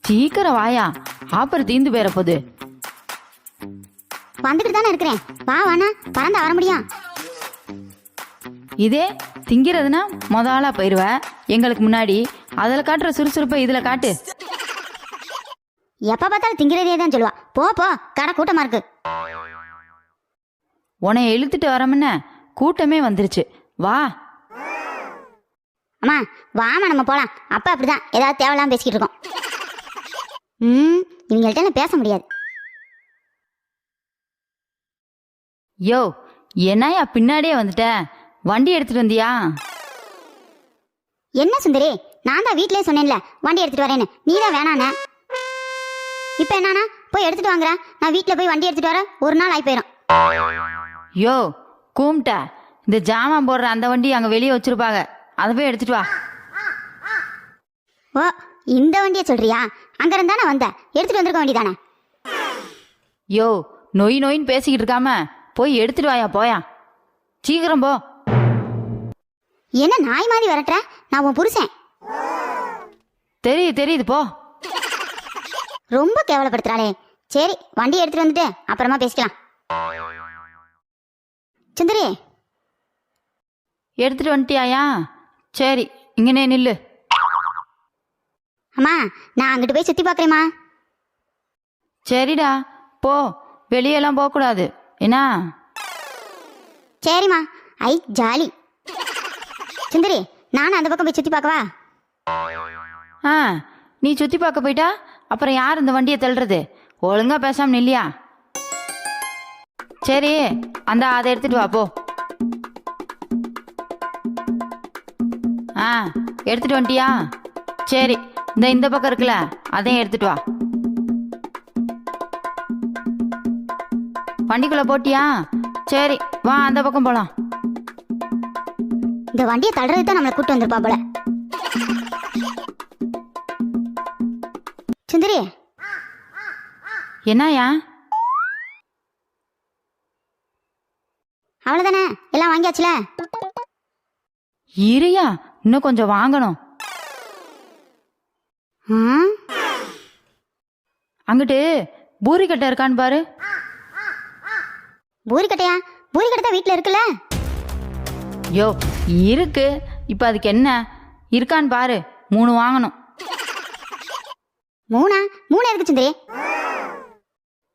சீக்கிரம் வாயா. ஆப்பர் தீந்து போயிட போகுது வந்துட்டு தானே இருக்கிறேன். வா வாண்ணா. பறந்து வர முடியும். இதே திங்கிறதுனா மொத ஆளா போயிடுவ எங்களுக்கு முன்னாடி. அதில் காட்டுற சுறுசுறுப்பை இதில் காட்டு. எப்ப பார்த்தாலும் திங்கிறதே தான் சொல்லுவா. போ போ. கடை கூட்டமா இருக்கு. உன்னை இழுத்துட்டு வரமுன்ன கூட்டமே வந்துருச்சு. வா. அம்மா வாமா நம்ம போலாம். அப்பா அப்படிதான். ஏதாவது தேவையில்லாம பேசிக்கிட்டு இருக்கோம். ம் இவங்கள்ட்ட பேச முடியாது. யோ என்னையா பின்னாடியே வந்துட்ட? வண்டி எடுத்துட்டு வந்தியா? என்ன சுந்தரி நான் தான் வீட்லயே சொன்னேன்ல வண்டி எடுத்துட்டு வரேன்னு. நீ தான் வேணானே இப்போ என்னன்னா போய் எடுத்துட்டு வாங்குற நான் வீட்டில் போய் வண்டி எடுத்துட்டு வர ஒரு நாள் ஆகி போயிடும் யோ கூம்ட்ட. இந்த ஜாமான் போடுற அந்த வண்டி அங்கே வெளியே வச்சிருப்பாங்க. அதை போய் எடுத்துட்டு வா. ஓ இந்த வண்டியை சொல்றியா? அங்க இருந்தானே வந்த. எடுத்துட்டு வந்திருக்க வேண்டியதானே? யோ நொய் நொயின்னு பேசிக்கிட்டு இருக்காம போய் எடுத்துட்டு வாயா போயா. சீக்கிரம் போ. என்ன நாய் மாதிரி விரட்டுற? நான் உன் புருஷன். தெரியுது தெரியுது போ. ரொம்ப கேவலப்படுத்துறாளே. சரி வண்டி எடுத்துட்டு வந்துட்டு அப்புறமா பேசிக்கலாம். சுந்தரி. எடுத்துட்டு வந்துட்டியாயா? சரி இங்கனே நில்லு. அம்மா நான் அங்கிட்டு போய் சுத்தி பார்க்கறேம்மா சரிடா போ. வெளியெல்லாம் போகக்கூடாது. என்ன? சரிம்மா. ஐ ஜாலி. சுந்தரி நானும் அந்த பக்கம் போய் சுத்தி பார்க்கவா? ஆ நீ சுற்றி பார்க்க போயிட்டா? அப்புறம் யார் இந்த வண்டியை தள்ளுறது? ஒழுங்கா பேசாம நில்லியா? சரி அந்த அதை எடுத்துட்டு வா போ. ஆ எடுத்துட்டு வந்துட்டியா? சரி. இந்த இந்த பக்கம் இருக்குல்ல அதையும் எடுத்துட்டு வா. வண்டிக்குள்ள போட்டியா? சரி வா அந்த பக்கம் போலாம். இந்த வண்டியை தள்ளுறது தான் நம்மளை கூட்டு வந்திருப்பா போல. சுந்தரி. என்னயா அவ்வளவுதானே? எல்லாம் வாங்கியாச்சுல? இரியா இன்னும் கொஞ்சம் வாங்கணும். அங்கிட்டு பூரி கட்டை இருக்கான்னு பாரு. பூரி கட்டையா? பூரி கட்டை தான் வீட்டில் இருக்குல்ல? யோ இருக்கு. இப்போ அதுக்கு என்ன? இருக்கான்னு பாரு. மூணு வாங்கணும். மூணா? மூணு இருக்கு சுந்தரி?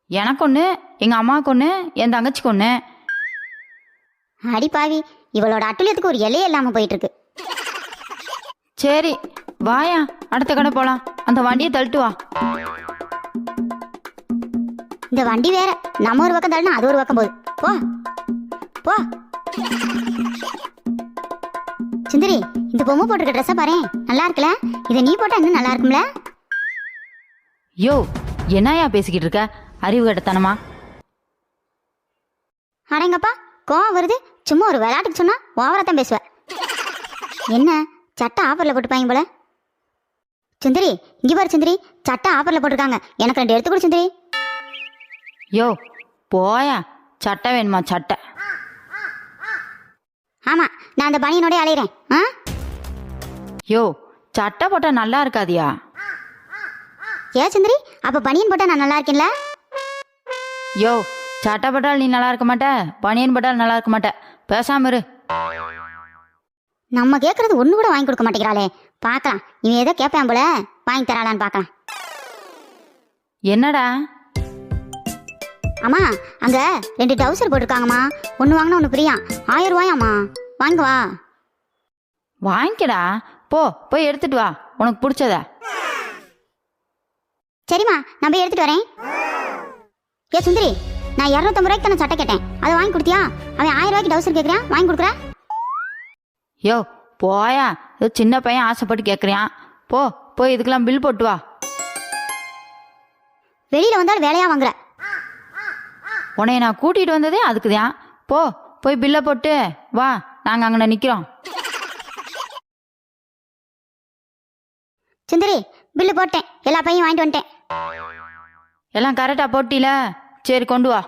எனக்கு ஒன்று எங்கள் அம்மாவுக்கு ஒன்று என் தங்கச்சிக்கு ஒன்று அடி பாவி இவளோட அட்டுழியத்துக்கு ஒரு எல்லையே இல்லாம போயிட்டு இருக்கு. சரி வாயா அடுத்த கடை போகலாம் அந்த வண்டியை தள்ளிட்டு வா. இந்த வண்டி வேற. நம்ம ஒரு பக்கம் தள்ளினா அது ஒரு பக்கம் போகுது. போ. போ. சுந்தரி இந்த பொம்மை போட்டிருக்க ட்ரெஸ்ஸை பாரு. நல்லா இருக்குல்ல? இதை நீ போட்டா இன்னும் நல்லா இருக்கும்ல? யோ என்னயா பேசிக்கிட்டு இருக்க? அறிவு கட்டத்தனமா? அடங்கப்பா கோவம் வருது. சும்மா ஒரு விளையாட்டுக்கு சொன்னா ஓவரா தான் பேசுவ. என்ன சட்டை ஆஃபர்ல போட்டுப்பாங்க போல? சுந்தரி இங்க பாரு சுந்தரி. சட்டை ஆஃபர்ல போட்டிருக்காங்க. எனக்கு ரெண்டு எடுத்து கொடு சுந்தரி. யோ போயா. சட்டை வேணுமா சட்டை? ஆமா நான் அந்த பனியனோட அலையிறேன். ஆ? யோ சட்டை போட்டால் நல்லா இருக்காதியா? ஏன் சுந்தரி அப்ப பனியன் போட்டா நான் நல்லா இருக்கேன்ல? யோ சட்டை போட்டால் நீ நல்லா இருக்க மாட்ட. பனியன் போட்டால் நல்லா இருக்க மாட்ட. பேசாம இரு. நம்ம கேட்கறது ஒண்ணு கூட வாங்கி கொடுக்க மாட்டேங்கிறாளே. பார்க்கலாம் இவன் ஏதோ கேட்பான் போல. வாங்கி தராளான்னு பார்க்கலாம் என்னடா? அம்மா அங்க ரெண்டு டவுசர் போட்டிருக்காங்கம்மா. ஒன்று வாங்கினா ஒன்று பிரியா. ஆயிரம் ரூபாயாம்மா. வாங்க வா. வாங்கிக்கடா. போ போய் எடுத்துட்டு வா. உனக்கு பிடிச்சத. சரிம்மா நான் போய் எடுத்துட்டு வரேன். ஏ சுந்தரி நான் இரநூத்தம்பது ரூபாய்க்கு தானே சட்டை கேட்டேன். அதை வாங்கி கொடுத்தியா? அவன் ஆயிரம் ரூபாய்க்கு டவுசர் கேட்குறான் வாங்கி கொடுக்குறா? யோ போயா. ஏதோ சின்ன பையன் ஆசைப்பட்டு கேட்குறியான் போ போய் இதுக்கெல்லாம் பில் போட்டு வா. வெளியில வந்தாலும் வேலையா வாங்குற. உன்னைய நான் கூட்டிகிட்டு வந்ததே அதுக்கு தான் போ போய் பில்லை போட்டு வா. நாங்கள் அங்கே நிற்கிறோம் சுந்தரி பில்லு போட்டேன். எல்லா பையன் வாங்கிட்டு வந்துட்டேன். எல்லாம் கரெக்டாக போட்டில சரி கொண்டு வா.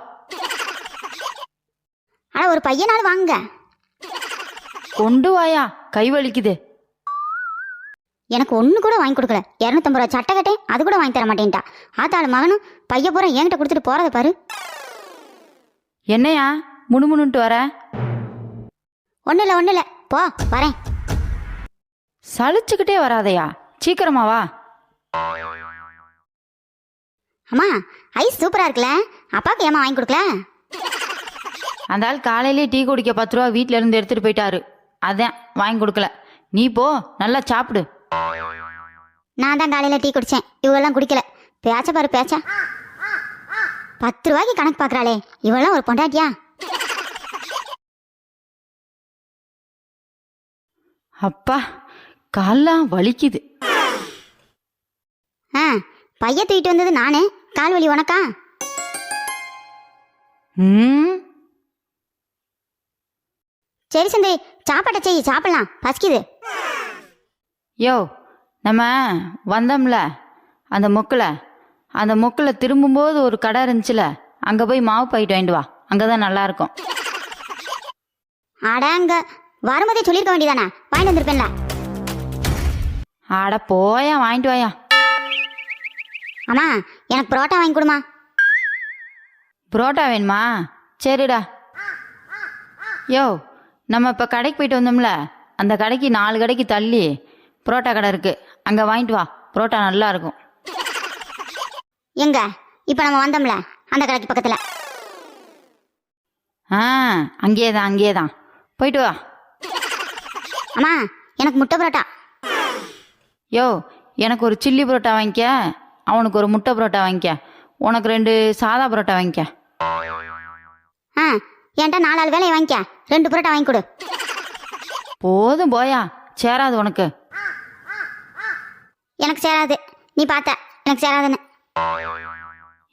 ஆனா ஒரு பையனாலும் வாங்குங்க. கொண்டு வாயா. கை வலிக்குது. எனக்கு ஒன்று கூட வாங்கி கொடுக்கல. இரநூத்தம்பது ரூபா சட்டை கட்டேன் அது கூட வாங்கி தர மாட்டேன்ட்டா. ஆத்தாள் மகனும் பைய பூரா என்கிட்ட கொடுத்துட்டு போறத பாரு. என்னையா? முணுமுணுன்ட்டு வர? ஒன்றும் இல்லை ஒன்றும் இல்லை. போ வரேன். சலிச்சுக்கிட்டே வராதையா. சீக்கிரமா வா. அம்மா ஐஸ் சூப்பராக இருக்குல்ல? அப்பாவுக்கு ஏமா வாங்கி கொடுக்கல? அந்த ஆள் காலையிலே டீ குடிக்க பத்து ரூபா வீட்ல இருந்து எடுத்துட்டு போயிட்டாரு. அதான் வாங்கி கொடுக்கல. நீ போ நல்லா சாப்பிடு. நான் தான் காலையில் டீ குடித்தேன் இவெல்லாம் குடிக்கல. பேச்ச பாரு பேச்ச. பத்து ரூபாய்க்கு கணக்கு பார்க்குறாளே இவெல்லாம் ஒரு பொண்டாட்டியா? அப்பா கால்லாம் வலிக்குது. ஆ பைய தூக்கிட்டு வந்தது நானே. கால் வலி உனக்கா? ம் சரி சந்தை சாப்பாட்டை செய் சாப்பிடலாம். பசிக்குது. யோ நம்ம வந்தோம்ல அந்த மொக்கில். அந்த மொக்கில் திரும்பும்போது ஒரு கடை இருந்துச்சுல அங்கே போய் மாவு பாயிட்டு வாங்கிட்டு வா. அங்கே தான் நல்லா இருக்கும் அடங்க வரும்போதே சொல்லியிருக்க வேண்டியதானே? வாங்கிட்டு வந்திருப்பேன்ல. அட போயா வாங்கிட்டு வாயா. அம்மா எனக்கு புரோட்டா வாங்கி கொடுமா. புரோட்டா வேணுமா? சரிடா. யோ நம்ம இப்போ கடைக்கு போயிட்டு வந்தோம்ல அந்த கடைக்கு நாலு கடைக்கு தள்ளி புரோட்டா கடை இருக்கு. அங்கே வாங்கிட்டு வா புரோட்டா நல்லா இருக்கும். எங்க? இப்போ நம்ம வந்தோம்ல அந்த கடைக்கு பக்கத்தில். ஆ அங்கேயே தான் அங்கேயே தான் போயிட்டு வா. அம்மா எனக்கு முட்டை புரோட்டா. யோ எனக்கு ஒரு சில்லி புரோட்டா வாங்கிக்க அவனுக்கு ஒரு முட்டை புரோட்டா வாங்கிக்க உனக்கு ரெண்டு சாதா புரோட்டா வாங்கிக்க. ஆ என்கிட்ட நாலாள் வேலையை வாங்கிக்க. ரெண்டு புரோட்டா வாங்கி கொடு. போதும் போயா சேராது உனக்கு. எனக்கு சேராது. நீ பார்த்த எனக்கு சேராதுன்னு.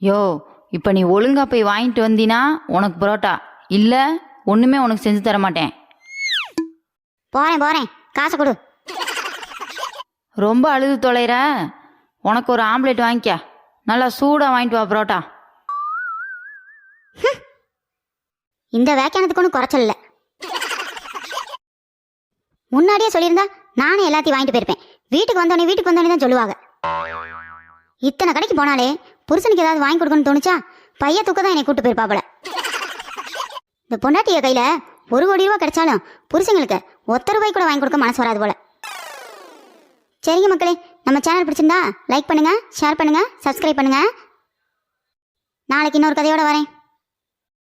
யோ இப்போ நீ ஒழுங்கா போய் வாங்கிட்டு வந்தீனா உனக்கு புரோட்டா. இல்லை ஒன்றுமே உனக்கு செஞ்சு தர மாட்டேன். போறேன் போறேன். காசை கொடு. ரொம்ப அழுது தொலைற. உனக்கு ஒரு ஆம்லெட் வாங்கிக்க. நல்லா சூடாக வாங்கிட்டு வா புரோட்டா. இந்த வேக்கானத்துக்கு ஒன்றும் குறைச்சல் இல்லை முன்னாடியே சொல்லியிருந்தா நானே எல்லாத்தையும் வாங்கிட்டு போயிருப்பேன். வீட்டுக்கு வந்தோடனே வீட்டுக்கு வந்தோடனே தான் சொல்லுவாங்க. இத்தனை கடைக்கு போனாலே புருஷனுக்கு ஏதாவது வாங்கி கொடுக்கணும்னு தோணுச்சா பையன் தூக்க தான் என்னை கூட்டு போயிருப்பாப்புல. இந்த பொண்டாட்டிய கையில ஒரு கோடி ரூபா கிடைச்சாலும் புருஷங்களுக்கு ஒத்த ரூபாய் கூட வாங்கி கொடுக்க மனசு வராது போல. சரிங்க மக்களே நம்ம சேனல் பிடிச்சிருந்தா லைக் பண்ணுங்க ஷேர் பண்ணுங்க சப்ஸ்கிரைப் பண்ணுங்க. நாளைக்கு இன்னொரு கதையோட வரேன்.